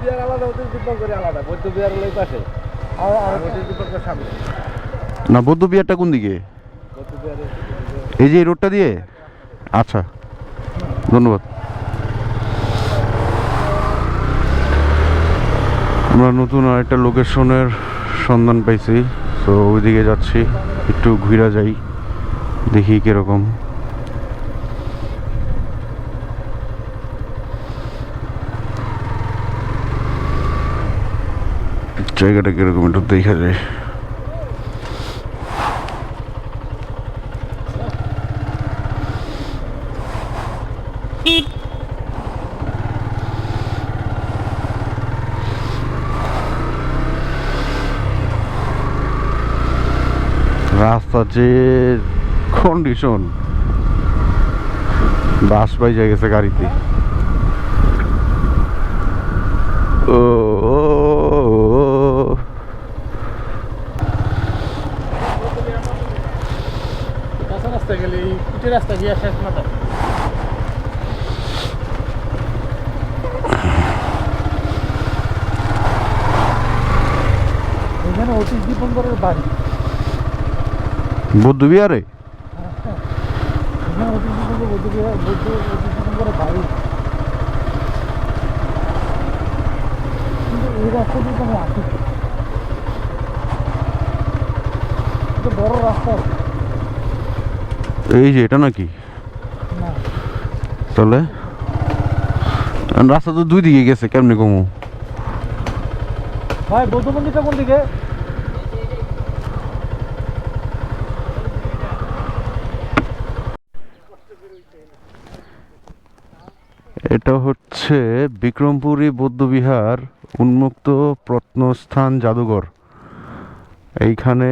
বিহার আলাদা ওদের দীপঙ্করে আলাদা বৌদ্ধ বিহার হলো এই পাশে। আর আর আর ওদের দীপঙ্কর সামনে। না বৌদ্ধ বিহারটা কোন দিকে? বৌদ্ধ বিহারের এই যে এই রোডটা দিয়ে? আচ্ছা ধন্যবাদ। আমরা নতুন আরেকটা লোকেশনের সন্ধান পাইছি তো ওইদিকে যাচ্ছি একটু ঘুরা যাই দেখি কীরকম। জায়গাটা কীরকম একটু দেখা যায় রাস্তার যে কন্ডিশন বাস যায় গেছে গাড়িতে ও। রাস্তা গেলে এই পিঠের রাস্তা গিয়ে শেষ মাথা। এখানে অতীশ দীপঙ্করের বাড়ি। বৌদ্ধ বিহারে? এখানে অতীশ দীপঙ্কর বৌদ্ধ বিহার বৌদ্ধ অতীশ দীপঙ্করের বাড়ি। কিন্তু এই রাস্তা দিয়ে তো আমি বড় রাস্তা। আছে এই যে এটা নাকি? তাহলে? রাস্তা তো দুই দিকে গেছে কেমনি কমু? ভাই বৌদ্ধ মন্দিরটা কোন দিকে? এটা হচ্ছে বিক্রমপুরী বৌদ্ধবিহার উন্মুক্ত প্রত্নস্থান জাদুঘর। এইখানে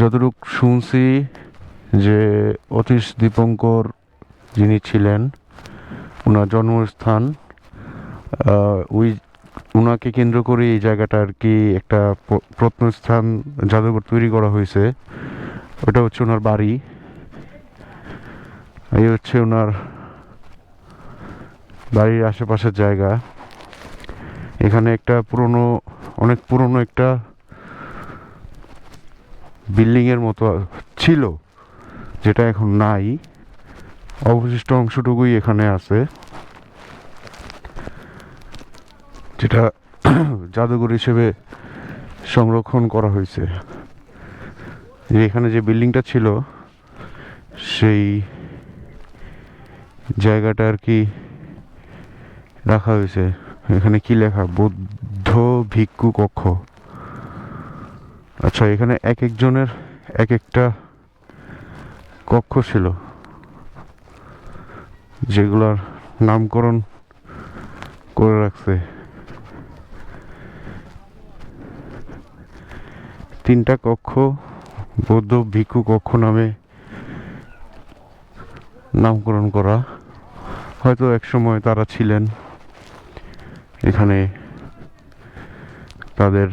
যতটুক শুনছি যে অতীশ দীপঙ্কর যিনি ছিলেন ওনার জন্মস্থান ওই ওনাকে কেন্দ্র করে এই জায়গাটা আর কি একটা প্রত্নস্থান, জাদুঘর তৈরি করা হয়েছে, ওটা হচ্ছে ওনার বাড়ি। এই হচ্ছে ওনার বাড়ির আশেপাশের জায়গা। এখানে একটা পুরনো, অনেক পুরনো একটা বিল্ডিং এর মতো ছিল, যেটা এখন নাই। অবশিষ্ট অংশটুকুই এখানে আছে। যেটা জাদুঘর হিসেবে সংরক্ষণ করা হয়েছে। এখানে যে বিল্ডিংটা ছিল, সেই জায়গাটা আর কি রাখা হয়েছে। এখানে কি লেখা? বৌদ্ধ ভিক্ষু কক্ষ। আচ্ছা এখানে এক একজনের এক একটা কক্ষ ছিল। যেগুলার নামকরণ করে রাখছে। তিনটা কক্ষ, বৌদ্ধ ভিক্ষু কক্ষ নামে নামকরণ করা। হয়তো এক সময় তারা ছিলেন। এখানে তাদের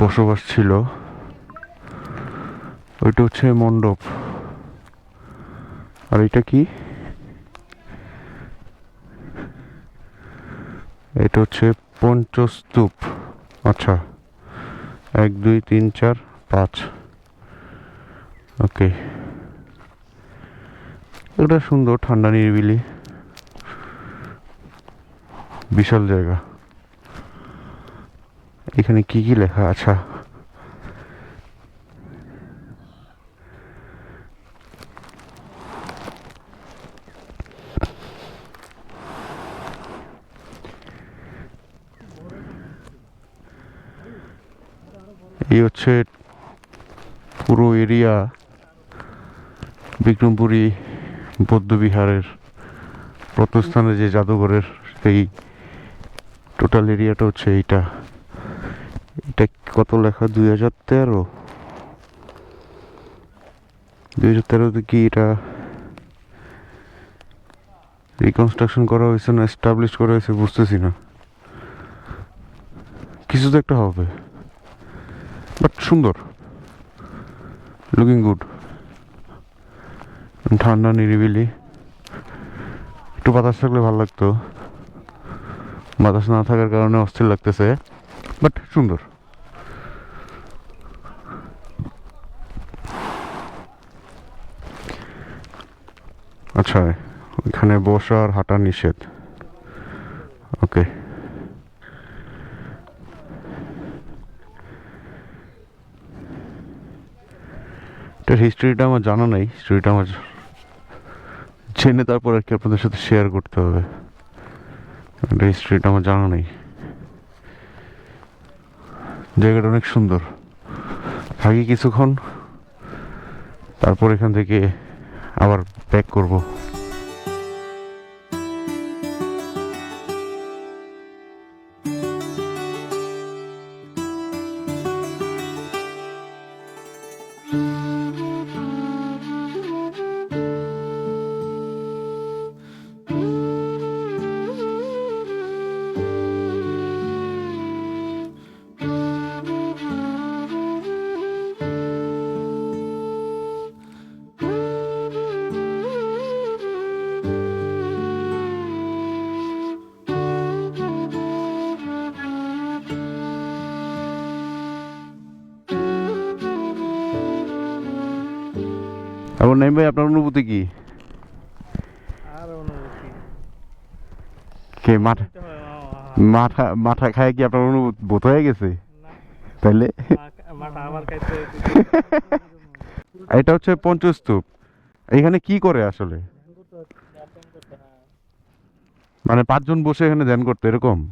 বসবাস ছিল। ওইটা হচ্ছে মণ্ডপ। আর এটা কি? এটা হচ্ছে পঞ্চস্তূপ। আচ্ছা। এক, দুই, তিন, চার, পাঁচ। ওকে। এটা সুন্দর, ঠান্ডা, নিরিবিলি। বিশাল জায়গা। এখানে কি কি লেখা আচ্ছা এই হচ্ছে পুরো এরিয়া বিক্রমপুরী বৌদ্ধবিহারের প্রত্নস্থানে যে জাদুঘরের সেই টোটাল এরিয়াটা হচ্ছে এইটা। এটা কত লেখা? দুই হাজার তেরো। দুই হাজার তেরোতে কি এটা? রিকনস্ট্রাকশন করা হয়েছে না এস্টাবলিশ করা হয়েছে বুঝতেছি না। কিছু তো একটা হবে। বাট সুন্দর। লুকিং গুড ঠান্ডা, নিরিবিলি। একটু বাতাস থাকলে ভালো লাগতো। বাতাস না থাকার কারণে অস্থির লাগতেছে। বাট সুন্দর। আচ্ছা এখানে বসা আর হাঁটা নিষেধ। ওকে হিস্ট্রিটা আমার জানা নেই হিস্ট্রিটা আমার জেনে তারপর আর কি আপনাদের সাথে শেয়ার করতে হবে। এটা হিস্ট্রিটা আমার জানা নেই। জায়গাটা অনেক সুন্দর। থাকি কিছুক্ষণ, তারপর এখান থেকে আবার ব্যাক করব। তারপর নাইম ভাই আপনার অনুভূতি কি? কে আ- মাথা মাথা খায় কি আপনার অনুভূতি বোধ হয়ে গেছে? খাইতে এটা হচ্ছে পঞ্চস্তূপ। এখানে কি করে আসলে? মানে পাঁচজন বসে এখানে ধ্যান করতে এরকম?